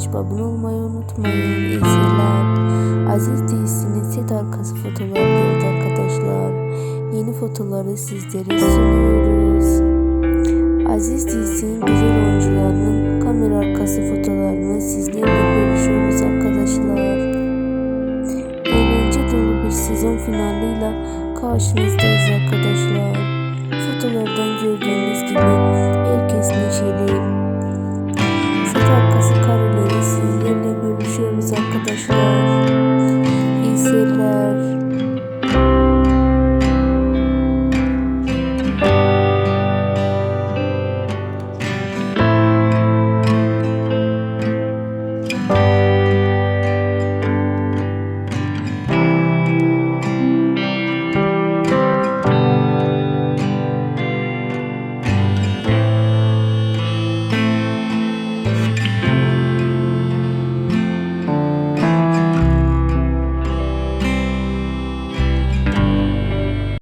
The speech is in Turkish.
açıp abone olmayı unutmayın. İyi. Aziz dizisinin set arkası fotoğrafları arkadaşlar. Yeni fotoğrafları sizlere sunuyoruz. Aziz dizisinin güzel oyuncularının kamera arkası fotoğraflarını sizlerle paylaşıyoruz arkadaşlar. Eğlence dolu bir sezon finaliyle karşınızdayız arkadaşlar. Fotoğraf 的是。